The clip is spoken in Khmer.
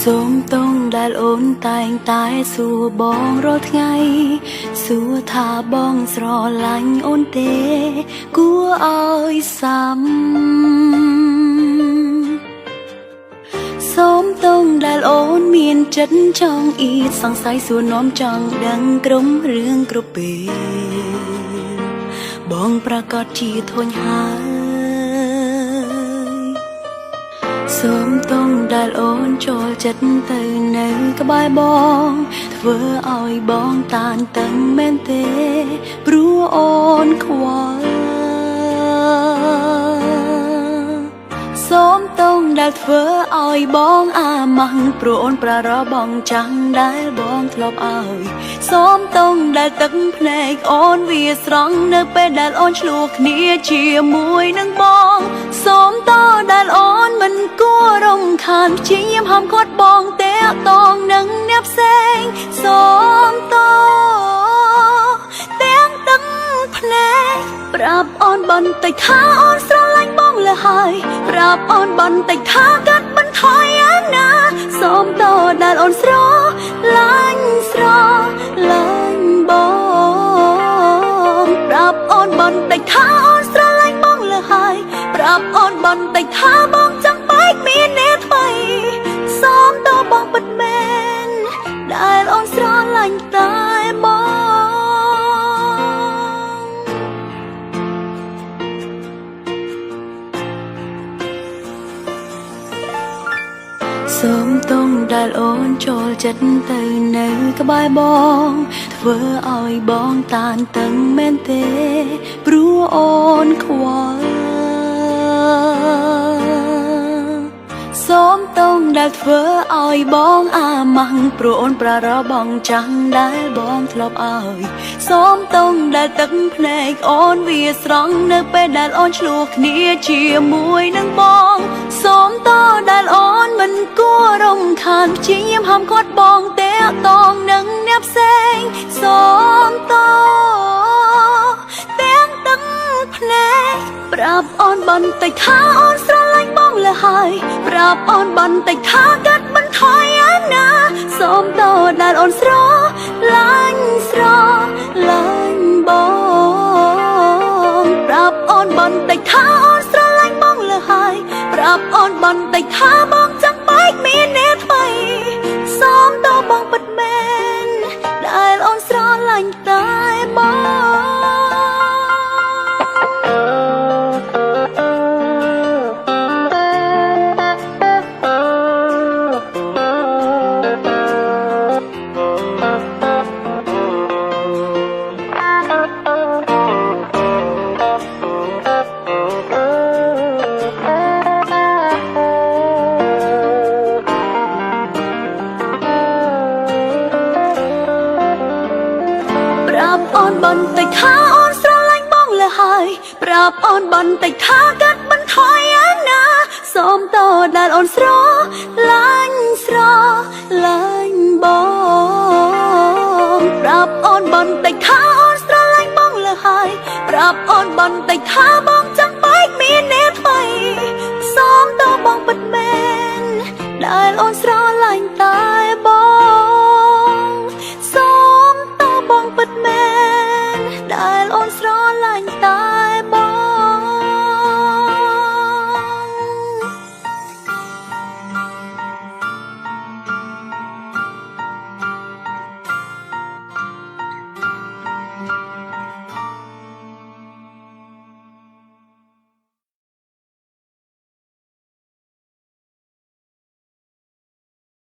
សូមតងដែលអូនតែងតែសួរបងរាល់ថ្ងៃសួរថាបងស្រឡាញ់អូនទេគួរឲ្យសាំសូមតងដែលអូនមានចិត្តចង់អៀតសង្ស័យសួរនាំចង់ដឹងក្រុមរឿងគ្រប់ពេលបងប្រកាសជាធន់ហើយ សូមតងដែលអូនចូលចិត្តទៅនៅក្បែរបង ធ្វើឲ្យបងតានតឹងមែនទេ ព្រោះអូនខ្វល់សូមតងដែលធ្វើឲ្យបងអាម៉ាំងព្រោះអូនប្រារបងចាំងដែលបងធ្លាប់ឲ្យសូមតងដែលទឹកភ្នែកអូនវាស្រង់នៅពេលដែលអូនឆ្លោះគ្នាជាមួយនឹងបង ខានព្យាយាមហាមឃាត់បងតែតងនឹងអ្នកផ្សេងសូមតទាំងទឹកភ្នែកប្រាប់អូនបន្តិចថាអូនស្រឡាញ់បងលើហើយប្រាប់អូនបន្តិចថាកាត់បន្ថយអាណាសូមតដែលអូនស្រឡាញ់ស្រឡាញ់បងប្រាប់អូនបន្តិចថាអូនស្រឡាញ់បងលើហើយប្រាប់អូនបន្តិចថា សូមតងដែលអូនចូលចិត្តទៅនៅក្បែរបង ធ្វើឲ្យបងតានតឹងមែនទេ ព្រោះអូនខ្វល់សូមតងដែលធ្វើឲ្យបងអាម៉ាំងព្រោះអូនប្រារបងចាំងដែលបងធ្លាប់ឲ្យសូមតងដែលទឹកភ្នែកអូនវាស្រង់នៅពេលដែលអូនឆ្លោះគ្នាជាមួយនឹងបង សូមតដែលអូនមិនគួររំខានព្យាយាមហាមឃាត់បងតែតងនឹងអ្នកផ្សេងសូមតទាំងទឹកភ្នែកប្រាប់អូនបន្តិចថាអូនស្រឡាញ់បងលើហើយប្រាប់អូនបន្តិចថាកាត់បន្ថយអាណាសូមតដែលអូនស្រឡាញ់ស្រឡាញ់បងប្រាប់អូនបន្តិចថាអូនស្រឡាញ់បង លើហើយប្រាប់អូនបន្តិចថាបងចង់បែកមានអ្នកថ្មីសូមតបងពិតមែនដែលអូនស្រឡាញ់តែ រាប់អូនបន្តិចថាអូនស្រឡាញ់បងលើហើយប្រាប់អូនបន្តិចថាកាត់បន្ថយអាណាសូមតដែលអូនស្រឡាញ់ស្រឡាញ់បងប្រាប់អូនបន្តិចថាអូនស្រឡាញ់បងលើហើយប្រាប់អូនបន្តិចថាបងចង់បែកមានអ្នកថ្មីសូមតបងពិតមែនដែលអូនស្រឡាញ់តែបង